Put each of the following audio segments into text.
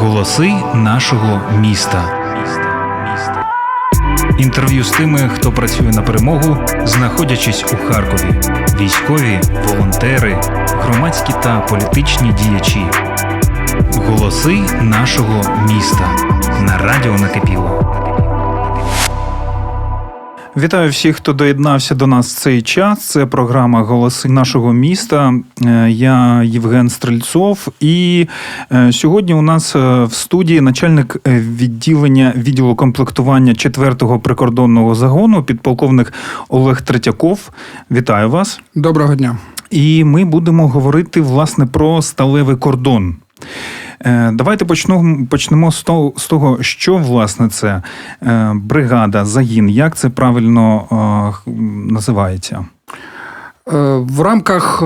Голоси нашого міста. Інтерв'ю з тими, хто працює на перемогу, знаходячись у Харкові. Військові, волонтери, громадські та політичні діячі. Голоси нашого міста на радіо накипіло. Вітаю всіх, хто доєднався до нас в цей час. Це програма Голоси нашого міста. Е, Я Євген Стрельцов. І е, сьогодні у нас е, в студії начальник відділення відділу комплектування 4-го прикордонного загону, підполковник Олег Третьяков. Вітаю вас. Доброго дня. І ми будемо говорити власне про сталевий кордон. Е, Давайте почнемо, почнемо з того, з того, що власне це Е, бригада, загін, як це правильно е, називається? В рамках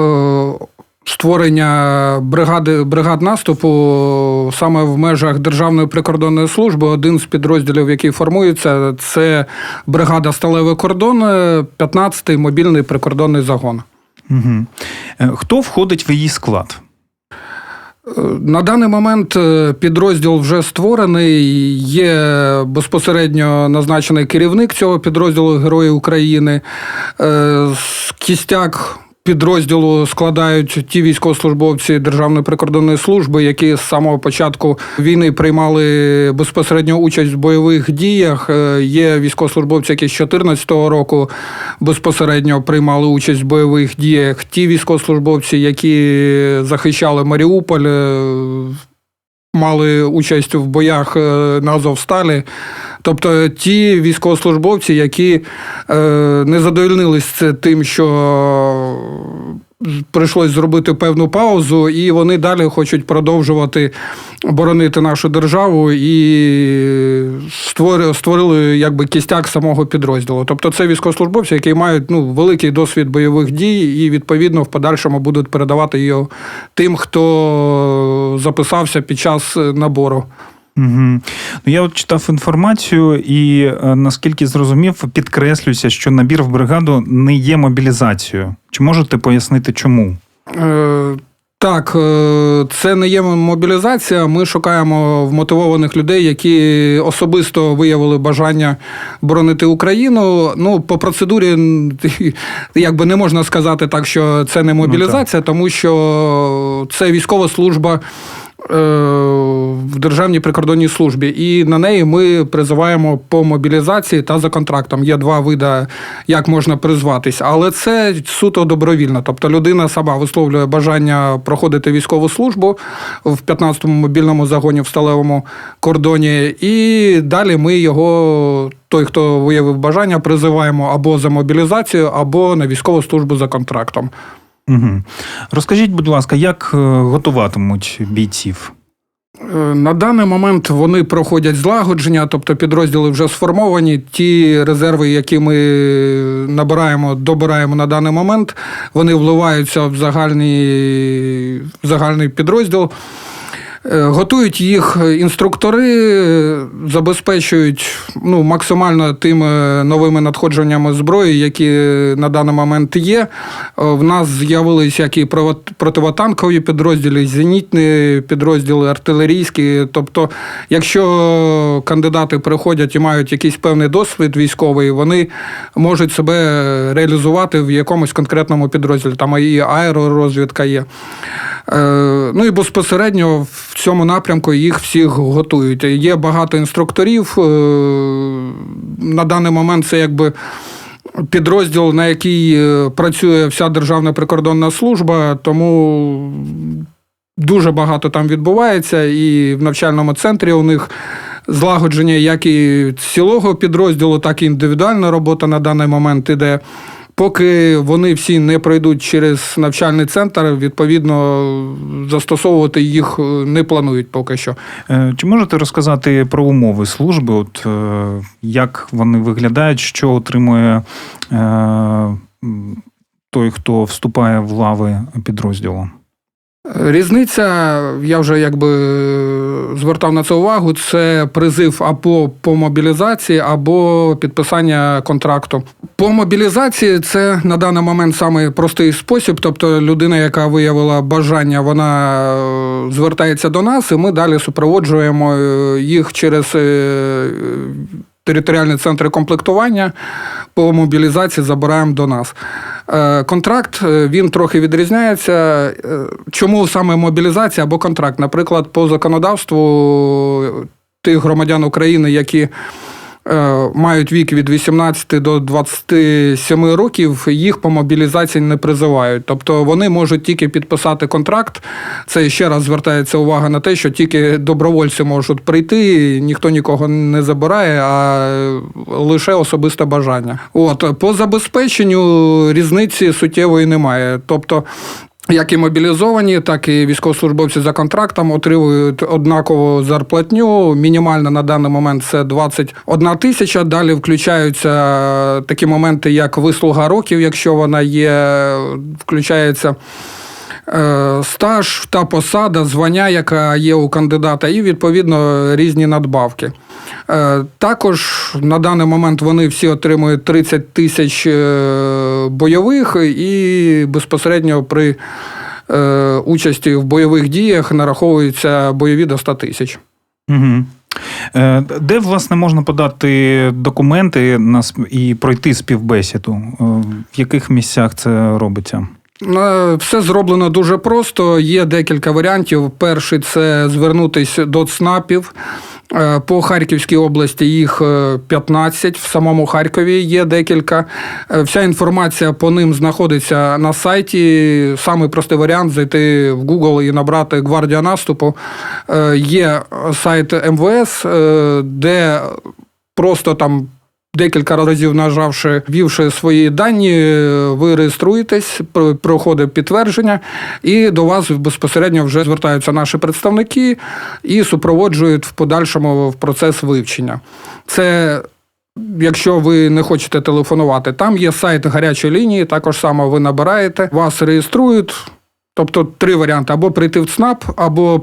створення бригади бригад наступу саме в межах Державної прикордонної служби один з підрозділів, який формується, це бригада Сталевий кордон, е, 15-й мобільний прикордонний загон. Угу. Хто входить в її склад? На даний момент е, підрозділ вже створений. Є безпосередньо назначений керівник цього підрозділу Герої України. Е, Кістяк підрозділу складають ті військовослужбовці Державної прикордонної служби, які з самого початку війни приймали безпосередню участь в бойових діях. Е, Є військовослужбовці, які з 2014 року безпосередньо приймали участь в бойових діях. Ті військовослужбовці, які захищали Маріуполь, е, мали участь в боях е, на Азовсталі. Тобто ті військовослужбовці, які е, не задовольнились тим, що прийшлось зробити певну паузу, і вони далі хочуть продовжувати боронити нашу державу і створили, якби кістяк самого підрозділу. Тобто це військовослужбовці, які мають ну, великий досвід бойових дій, і відповідно в подальшому будуть передавати його тим, хто записався під час набору. Угу. Ну, я от читав інформацію, і е, наскільки зрозумів, підкреслюється, що набір в бригаду не є мобілізацією. Чи можете пояснити, чому? Е, Так, е, це не є мобілізація. Ми шукаємо вмотивованих людей, які особисто виявили бажання боронити Україну. Ну, по процедурі, якби не можна сказати так, що це не мобілізація, тому що це військова служба. Е, В Державній прикордонній службі, і на неї ми призиваємо по мобілізації та за контрактом. Є два види, як можна призватись, але це суто добровільно. Тобто людина сама висловлює бажання проходити військову службу в 15-му мобільному загоні в сталевому кордоні, і далі ми його. Той, хто виявив бажання, призиваємо або за мобілізацію, або на військову службу за контрактом. Угу. Розкажіть, будь ласка, як е, готуватимуть бійців? Е, На даний момент вони проходять злагодження, тобто підрозділи вже сформовані. Ті резерви, які ми набираємо, добираємо на даний момент, вони вливаються в загальний, в загальний підрозділ. Е, Готують їх інструктори, е, забезпечують ну, максимально тими новими надходженнями зброї, які на даний момент є. Е, В нас з'явились як і противотанкові підрозділи, зенітні підрозділи, артилерійські. Тобто, якщо кандидати приходять і мають якийсь певний досвід військовий, вони можуть себе реалізувати в якомусь конкретному підрозділі. Там і аеророзвідка є. Е, Ну і безпосередньо в цьому напрямку їх всіх готують. Є багато інструкторів. е, На даний момент це якби. Підрозділ, на який е, працює вся Державна прикордонна служба, тому дуже багато там відбувається, і в навчальному центрі у них злагодження як і цілого підрозділу, так і індивідуальна робота на даний момент іде. Поки вони всі не пройдуть через навчальний центр, відповідно застосовувати їх е, не планують поки що. Е, Чи можете розказати про умови служби? От е, як вони виглядають, що отримує той, хто вступає в лави підрозділу? Різниця, я вже якби звертав на це увагу, це призив або по мобілізації, або підписання контракту. По мобілізації це на даний момент самий простий спосіб. Тобто людина, яка виявила бажання, вона е, звертається до нас, і ми далі супроводжуємо е, їх через е, територіальні центри комплектування по мобілізації забираємо до нас. Е, Контракт е, він трохи відрізняється. Е, Чому саме мобілізація або контракт? Наприклад, по законодавству тих громадян України, які мають вік від 18 до 27 років, їх по мобілізації не призивають. Тобто вони можуть тільки підписати контракт. Це ще раз звертається увага на те, що тільки добровольці можуть прийти, ніхто нікого не забирає, а лише особисте бажання. От по забезпеченню різниці суттєвої немає. Тобто. Як і мобілізовані, так і військовослужбовці за контрактом отримують однакову зарплатню. Мінімальна на даний момент це 21 тисяча. Далі включаються такі моменти, як вислуга років, якщо вона є, включається. Е, Стаж та посада, звання, яка є у кандидата, і відповідно різні надбавки. Е, Також на даний момент вони всі отримують 30 тисяч е, бойових і безпосередньо при участі в бойових діях нараховуються бойові до 100 тисяч. Угу. Де, власне, можна подати документи і пройти співбесіду? В яких місцях це робиться? Е, Все зроблено дуже просто. Є декілька варіантів. Перший це звернутися до ЦНАПів. Е, По Харківській області їх е, 15, в самому Харкові є декілька. Е, Вся інформація по ним знаходиться на сайті. Самий простий варіант зайти в Google і набрати гвардія наступу. Е, Є сайт МВС, е, де просто там Декілька разів нажавши, ввівши свої дані, е, ви реєструєтесь, пр- проходить підтвердження, і до вас безпосередньо вже звертаються наші представники і супроводжують в подальшому в процес вивчення. Це Якщо ви не хочете телефонувати, там є сайт гарячої лінії, також само ви набираєте, вас реєструють. Тобто три варіанти: або прийти в ЦНАП, або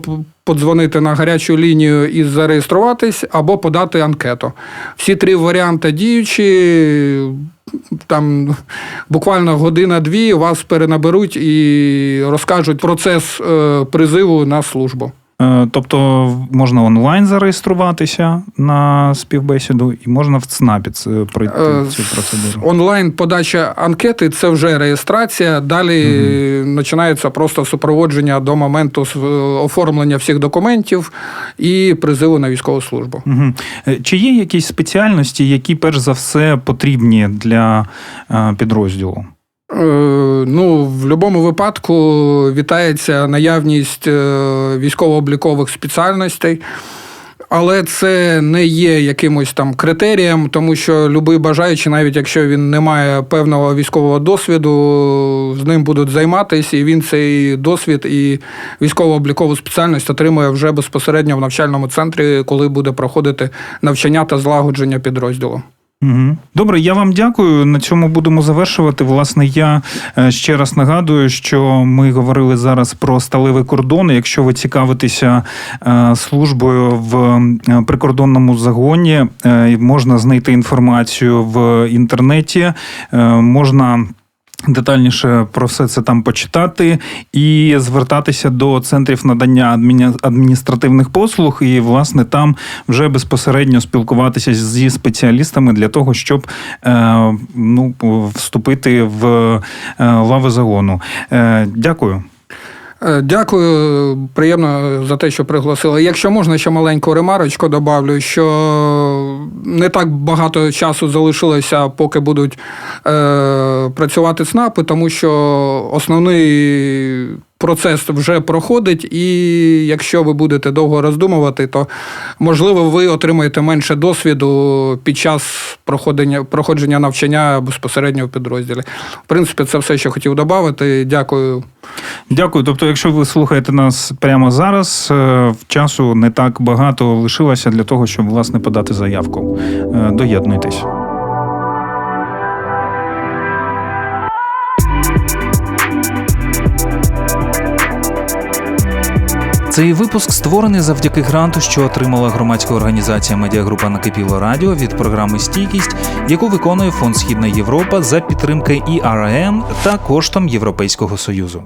подзвонити на гарячу лінію і зареєструватись, або подати анкету. Всі три варіанти діючі. Там буквально година-дві вас перенаберуть і розкажуть процес е, призиву на службу. Е, Тобто можна онлайн зареєструватися на співбесіду, і можна в ЦНАПі це пройти Е, цю процедуру. Онлайн подача анкети це вже реєстрація. Далі починається просто супроводження до моменту оформлення всіх документів і призиву на військову службу. Угу. Чи є якісь спеціальності, які перш за все потрібні для е, підрозділу? Е, Ну, в будь-якому випадку вітається наявність е, військово-облікових спеціальностей. Але це не є якимось там критерієм, тому що будь-який бажаючий, навіть якщо він не має певного військового досвіду, з ним будуть займатися, і він цей досвід і військово-облікову спеціальність отримує вже безпосередньо в навчальному центрі, коли буде проходити навчання та злагодження підрозділу. Угу. Добре, я вам дякую. На цьому будемо завершувати. Власне, я е, ще раз нагадую, що ми говорили зараз про сталевий кордон. Якщо ви цікавитеся е, службою в е, прикордонному загоні, можна знайти інформацію в інтернеті, можна. Детальніше про все це там почитати і звертатися до центрів надання адміні- адміністративних послуг, і власне там вже безпосередньо спілкуватися зі спеціалістами для того, щоб е, ну, вступити в е, лави загону. Е, дякую. Е, Дякую, приємно за те, що пригласили. Якщо можна, ще маленьку ремарочку добавлю, що не так багато часу залишилося, поки будуть е, працювати ЦНАПи, тому що основний процес вже проходить, і якщо ви будете довго роздумувати, то можливо ви отримаєте менше досвіду під час проходження, проходження навчання безпосередньо в підрозділі. В принципі, це все, що хотів додати. Дякую. Дякую. Тобто, якщо ви слухаєте нас прямо зараз, е, часу не так багато лишилося для того, щоб власне подати заявку. Е, Доєднуйтесь. Цей випуск створений завдяки гранту, що отримала громадська організація Медіагрупа Накипіло Радіо від програми Стійкість, яку виконує Фонд Східна Європа за підтримки ІРМ та коштом Європейського Союзу.